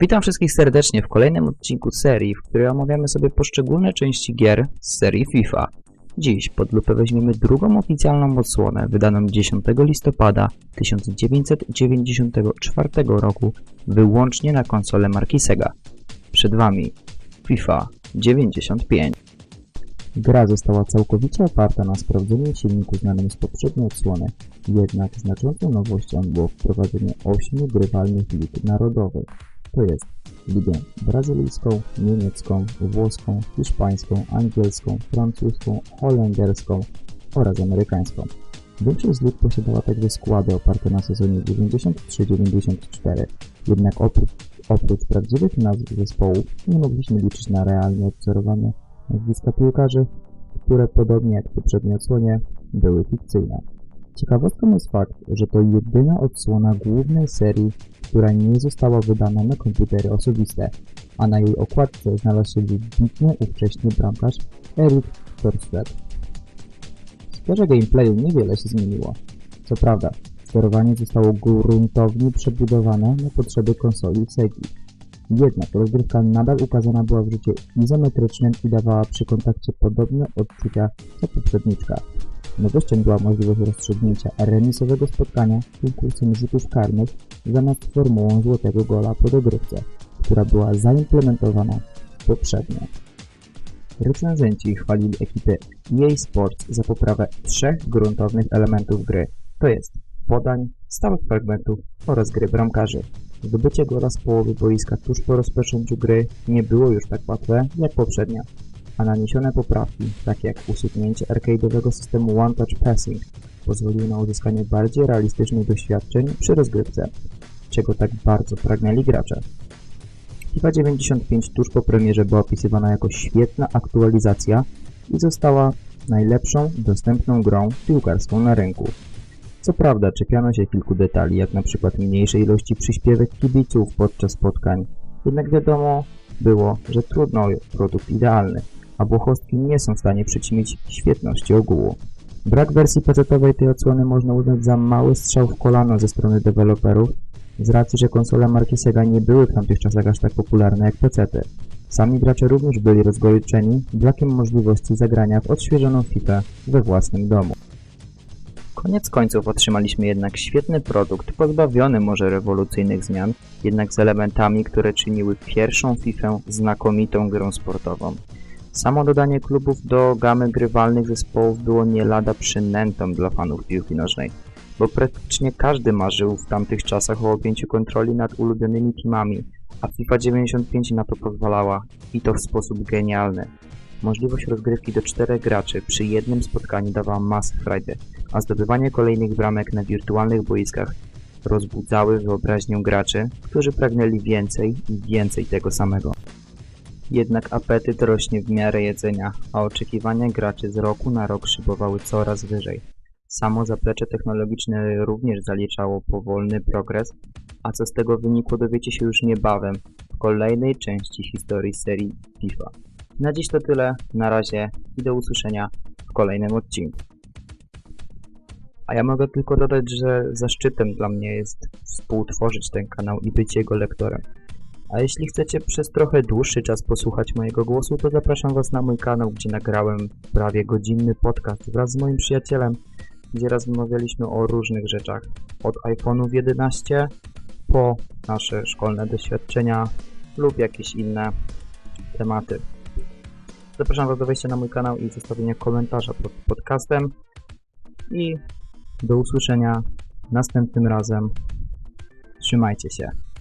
Witam wszystkich serdecznie w kolejnym odcinku serii, w której omawiamy sobie poszczególne części gier z serii FIFA. Dziś pod lupę weźmiemy drugą oficjalną odsłonę, wydaną 10 listopada 1994 roku wyłącznie na konsolę marki Sega. Przed Wami FIFA 95. Gra została całkowicie oparta na sprawdzonym silniku znanym z poprzedniej odsłony, jednak znaczącą nowością było wprowadzenie 8 grywalnych lig narodowych, to jest ligę brazylijską, niemiecką, włoską, hiszpańską, angielską, francuską, holenderską oraz amerykańską. Większość z lig posiadała także składy oparte na sezonie 93-94, jednak oprócz, oprócz prawdziwych nazw zespołów nie mogliśmy liczyć na realnie odwzorowane nazwiska piłkarzy, które podobnie jak w poprzedniej odsłonie były fikcyjne. Ciekawostką jest fakt, że to jedyna odsłona głównej serii, która nie została wydana na komputery osobiste, a na jej okładce znalazł się wybitny ówcześni bramkarz Erik Thorstvedt. W sferze gameplayu niewiele się zmieniło. Co prawda, sterowanie zostało gruntownie przebudowane na potrzeby konsoli Segi. Jednak rozgrywka nadal ukazana była w rzucie izometrycznym i dawała przy kontakcie podobne odczucia co poprzedniczka. Nowością była możliwość rozstrzygnięcia remisowego spotkania konkursem rzutów karnych zamiast formułą złotego gola po dogrywce, która była zaimplementowana poprzednio. Recenzenci chwalili ekipę EA Sports za poprawę trzech gruntownych elementów gry, to jest podań, stałych fragmentów oraz gry bramkarzy. Zdobycie gola z połowy boiska tuż po rozpoczęciu gry nie było już tak łatwe jak poprzednia, a naniesione poprawki, takie jak usunięcie arcade'owego systemu One Touch Passing, pozwoliły na uzyskanie bardziej realistycznych doświadczeń przy rozgrywce, czego tak bardzo pragnęli gracze. FIFA 95 tuż po premierze była opisywana jako świetna aktualizacja i została najlepszą dostępną grą piłkarską na rynku. Co prawda czepiano się kilku detali, jak na przykład mniejszej ilości przyśpiewek kibiców podczas spotkań, jednak wiadomo było, że trudno produkt idealny, a błochostki nie są w stanie przyćmić świetności ogółu. Brak wersji PC-owej tej odsłony można uznać za mały strzał w kolano ze strony deweloperów, z racji, że konsole marki Sega nie były w tamtych czasach aż tak popularne jak PC-ty. Sami gracze również byli rozgoryczeni brakiem możliwości zagrania w odświeżoną FIFA we własnym domu. Koniec końców otrzymaliśmy jednak świetny produkt, pozbawiony może rewolucyjnych zmian, jednak z elementami, które czyniły pierwszą FIFA znakomitą grą sportową. Samo dodanie klubów do gamy grywalnych zespołów było nie lada przynętą dla fanów piłki nożnej, bo praktycznie każdy marzył w tamtych czasach o objęciu kontroli nad ulubionymi teamami, a FIFA 95 na to pozwalała i to w sposób genialny. Możliwość rozgrywki do czterech graczy przy jednym spotkaniu dawała masę frajdy, a zdobywanie kolejnych bramek na wirtualnych boiskach rozbudzały wyobraźnię graczy, którzy pragnęli więcej i więcej tego samego. Jednak apetyt rośnie w miarę jedzenia, a oczekiwania graczy z roku na rok szybowały coraz wyżej. Samo zaplecze technologiczne również zaliczało powolny progres, a co z tego wynikło dowiecie się już niebawem w kolejnej części historii serii FIFA. Na dziś to tyle, na razie i do usłyszenia w kolejnym odcinku. A ja mogę tylko dodać, że zaszczytem dla mnie jest współtworzyć ten kanał i być jego lektorem. A jeśli chcecie przez trochę dłuższy czas posłuchać mojego głosu, to zapraszam Was na mój kanał, gdzie nagrałem prawie godzinny podcast wraz z moim przyjacielem, gdzie rozmawialiśmy o różnych rzeczach. Od iPhone'ów 11 po nasze szkolne doświadczenia lub jakieś inne tematy. Zapraszam Was do wejścia na mój kanał i zostawienia komentarza pod podcastem. I do usłyszenia następnym razem. Trzymajcie się.